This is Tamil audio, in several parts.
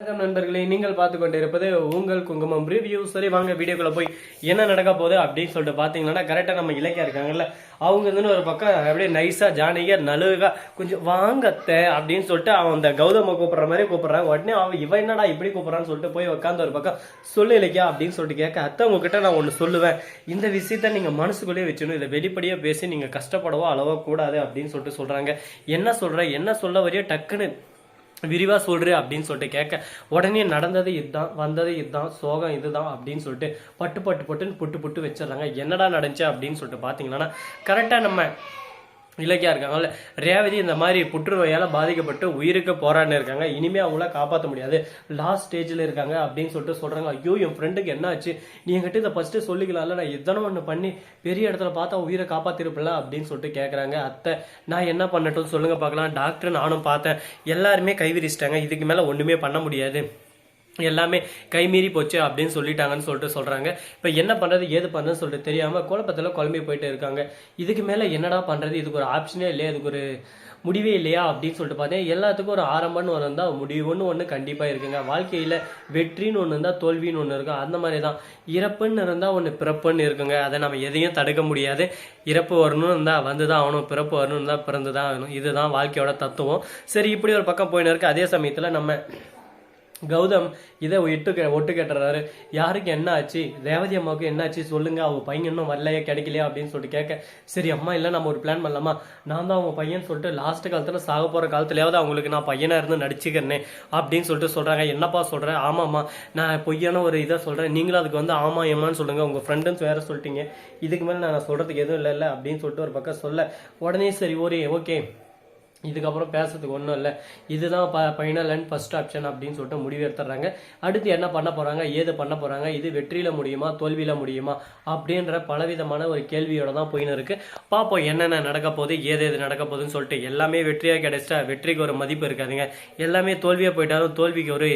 வணக்கம் நண்பர்களே நீங்கள் பார்த்து உங்கள் குங்குமம் ரிவ்யூ சரி வாங்க வீடியோக்குள்ள போய் என்ன நடக்க போகுது அப்படின்னு சொல்லிட்டு பார்த்தீங்கன்னா கரெக்டாக நம்ம இலக்கியா இருக்காங்கல்ல அவங்க வந்து ஒரு பக்கம் அப்படியே நைஸாக ஜானகியா நழுவுகா கொஞ்சம் வாங்கத்த அப்படின்னு சொல்லிட்டு அவன் அந்த கௌதம கூப்பிடுற மாதிரி கூப்பிடுறாங்க. உடனே அவன் இவன் என்னடா இப்படி கூப்பிடுறான்னு சொல்லிட்டு போய் உட்காந்து ஒரு பக்கம் சொல்லு இலக்கியா அப்படின்னு சொல்லிட்டு கேட்க அத்தை உங்ககிட்ட நான் ஒன்று சொல்லுவேன். இந்த விஷயத்த நீங்கள் மனசுக்குள்ளேயே வச்சுக்கணும். இதை வெளிப்படையாக பேசி நீங்கள் கஷ்டப்படவோ அளவோ கூடாது அப்படின்னு சொல்லிட்டு சொல்கிறாங்க என்ன சொல்கிற என்ன சொல்ல வரையோ டக்குன்னு விரிவாக சொல்கிறேன் அப்படின்னு சொல்லிட்டு கேட்க உடனே நடந்தது இதுதான் வந்தது இதுதான் சோகம் இதுதான் அப்படின்னு சொல்லிட்டு பட்டு பட்டு பட்டுன்னு புட்டு புட்டு வச்சிடுறாங்க. என்னடா நடந்துச்சு அப்படின்னு சொல்லிட்டு பார்த்தீங்கன்னா கரெக்டாக நம்ம இலக்கியா இருக்காங்கல்ல ரேவதி இந்த மாதிரி புற்றுநோயால் பாதிக்கப்பட்டு உயிருக்கு போராடினு இருக்காங்க. இனிமே அவங்கள காப்பாற்ற முடியாது. லாஸ்ட் ஸ்டேஜில் இருக்காங்க அப்படின்னு சொல்லிட்டு சொல்கிறாங்க ஐயோ என் ஃப்ரெண்டுக்கு என்ன ஆச்சு நீ என்கிட்ட இதை ஃபஸ்ட்டு சொல்லிக்கலாம்ல. நான் எத்தனை ஒன்று பண்ணி பெரிய இடத்துல பார்த்தா உயிரை காப்பாற்றிருப்பல அப்படின்னு சொல்லிட்டு கேட்குறாங்க அத்தை நான் என்ன பண்ணட்டும் சொல்லுங்கள் பார்க்கலாம். டாக்டர் நானும் பார்த்தேன். எல்லாருமே கைவிரிச்சிட்டாங்க. இதுக்கு மேலே ஒன்றுமே பண்ண முடியாது. எல்லாமே கைமீறி போச்சு அப்படின்னு சொல்லிட்டாங்கன்னு சொல்லிட்டு சொல்கிறாங்க இப்போ என்ன பண்ணுறது ஏது பண்ணுறதுன்னு சொல்லிட்டு தெரியாமல் குழப்பத்தில் குழம்பி போயிட்டு இருக்காங்க. இதுக்கு மேலே என்னடா பண்ணுறது இதுக்கு ஒரு ஆப்ஷனே இல்லையா? இதுக்கு ஒரு முடிவே இல்லையா? அப்படின்னு சொல்லிட்டு பார்த்தேன். எல்லாத்துக்கும் ஒரு ஆரம்பம்னு ஒன்று இருந்தால் முடிவுன்னு ஒன்று கண்டிப்பாக இருக்குங்க. வாழ்க்கையில் வெற்றின்னு ஒன்று இருந்தால் தோல்வின்னு ஒன்று இருக்கும். அந்த மாதிரி தான் இறப்புன்னு இருந்தால் ஒன்று பிறப்புன்னு இருக்குங்க. அதை நம்ம எதையும் தடுக்க முடியாது. இறப்பு வரணும்னு இருந்தால் வந்து தான் ஆகணும். பிறப்பு வரணும்னு இருந்தால் பிறந்து தான் ஆகணும். இதுதான் வாழ்க்கையோட தத்துவம். சரி இப்படி ஒரு பக்கம் போயின்னு இருக்கு. அதே சமயத்தில் நம்ம கௌதம் இதை இட்டு கே- ஒட்டு கேட்டுறாரு. யாருக்கு என்ன ஆச்சு? ரேவதி அம்மாவுக்கு என்ன ஆச்சு? சொல்லுங்க. அவங்க பையன் இன்னும் வரலையா கிடைக்கலையா அப்படின்னு சொல்லிட்டு கேட்க சரி அம்மா இல்லை நம்ம ஒரு பிளான் பண்ணலாமா? நான் தான் அவங்க பையன் சொல்லிட்டு லாஸ்ட் காலத்தில் சாக போகிற காலத்துலயாவது அவங்களுக்கு நான் பையனாக இருந்து நடிச்சுக்கிறேனே அப்படின்னு சொல்லிட்டு சொல்கிறாங்க என்னப்பா சொல்கிறேன் ஆமாம்மா. நான் பொய்யான ஒரு இதை சொல்கிறேன் நீங்களும் அதுக்கு வந்து ஆமா ஏமான்னு சொல்லுங்கள் உங்கள் ஃப்ரெண்டுன்னு வேறு சொல்லிட்டீங்க. இதுக்கு மேலே நான் சொல்கிறதுக்கு எதுவும் இல்லைல்ல அப்படின்னு சொல்லிட்டு ஒரு பக்கம் சொல்ல. உடனே சரி ஓரே ஓகே. இதுக்கப்புறம் பேசுறதுக்கு ஒன்றும் இல்லை. இதுதான் ப ஃபைனல் அண்ட் ஃபர்ஸ்ட் ஆப்ஷன் அப்படின்னு சொல்லிட்டு முடிவெடுத்துறாங்க அடுத்து என்ன பண்ண போகிறாங்க ஏது பண்ண போகிறாங்க இது வெற்றியில் முடியுமா? தோல்வியில் முடியுமா? அப்படின்ற பலவிதமான ஒரு கேள்வியோட தான் போயின்னு இருக்குது பார்ப்போம் என்னென்ன நடக்க போகுது ஏது எது நடக்க போகுதுன்னு சொல்லிட்டு. எல்லாமே வெற்றியாக கிடைச்சிட்டா வெற்றிக்கு ஒரு மதிப்பு இருக்காதுங்க. எல்லாமே தோல்வியாக போயிட்டாலும் தோல்விக்கு ஒரு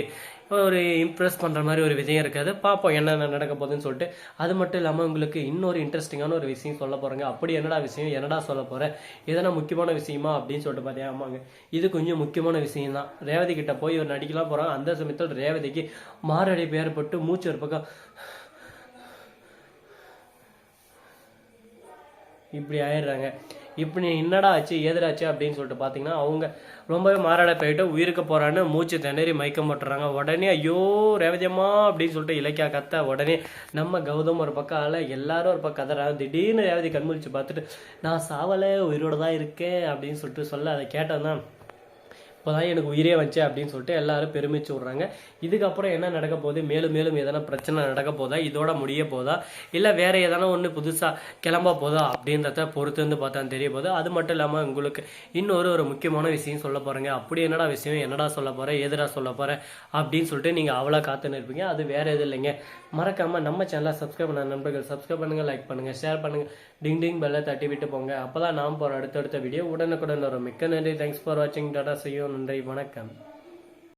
ஒரு இம்ப்ரெஸ் பண்ணுற மாதிரி ஒரு விஷயம் இருக்காது. பார்ப்போம் என்னென்ன நடக்க போகுதுன்னு சொல்லிட்டு. அது மட்டும் இல்லாமல் உங்களுக்கு இன்னொரு இன்ட்ரெஸ்டிங்கான ஒரு விஷயம் சொல்ல போகிறேங்க அப்படி என்னடா விஷயம் என்னடா சொல்ல போகிறேன் எதனா முக்கியமான விஷயமா அப்படின்னு சொல்லிட்டு பார்த்தீங்க ஆமாங்க. இது கொஞ்சம் முக்கியமான விஷயம் தான் ரேவதி கிட்ட போய் ஒரு நடிக்கலாம் போகிறாங்க அந்த சமயத்தில் ரேவதிக்கு மாரடைப்பு ஏற்பட்டு மூச்சு ஒரு பக்கம் இப்படி ஆயிடுறாங்க. இப்படி என்னடா ஆச்சு ஏதுடாச்சு அப்படின்னு சொல்லிட்டு பார்த்தீங்கன்னா அவங்க ரொம்பவே மாறாட போயிட்டு உயிருக்கு போகிறான்னு மூச்சு திணறி மயக்கம் போட்டுறாங்க. உடனே ஐயோ ரேவதியம்மா அப்படின்னு சொல்லிட்டு இலக்கியா கத்த உடனே நம்ம கௌதம் ஒரு பக்கம் ஆள எல்லாரும் ஒரு பக்கம் கதறாங்க. திடீர்னு ரேவதி கண்முழிச்சு பார்த்துட்டு நான் சாவலை உயிரோட தான் இருக்கேன் அப்படின்னு சொல்லிட்டு சொல்ல அதை கேட்டேன் இப்போதான் எனக்கு உயிரே வந்துச்சு அப்படின்னு சொல்லிட்டு எல்லாரும் பெருமிச்சு விட்றாங்க. இதுக்கப்புறம் என்ன நடக்க போகுது? மேலும் மேலும் எதனா பிரச்சனை நடக்க போதா? இதோட முடிய போதா? இல்லை வேற எதனா ஒன்று புதுசாக கிளம்ப போதா? அப்படின்றத பொறுத்து வந்து பார்த்தா தெரிய போகுது. அது மட்டும் இல்லாமல் உங்களுக்கு இன்னொரு ஒரு முக்கியமான விஷயம் சொல்ல போகிறேங்க அப்படி என்னடா விஷயம்? என்னடா சொல்ல போகிறேன் எதுடா சொல்ல போகிறேன் அப்படின்னு சொல்லிட்டு நீங்கள் அவ்வளோ காத்துன்னு இருப்பீங்க அது வேற எதுவும் இல்லைங்க. மறக்காமல் நம்ம சேனலை சப்ஸ்கிரைப் பண்ண நண்பர்கள் சப்ஸ்கிரைப் பண்ணுங்கள் லைக் பண்ணுங்கள் ஷேர் பண்ணுங்கள் டிங் டிங் பெல்லை தட்டி விட்டு போங்க. அப்போ தான் நாம் போகிற அடுத்தடுத்த வீடியோ உடனுக்குடன் வரும். மிக்க நன்றி. தேங்க்ஸ் ஃபார் வாட்சிங் டாடா செய்யும் நன்றி வணக்கம்.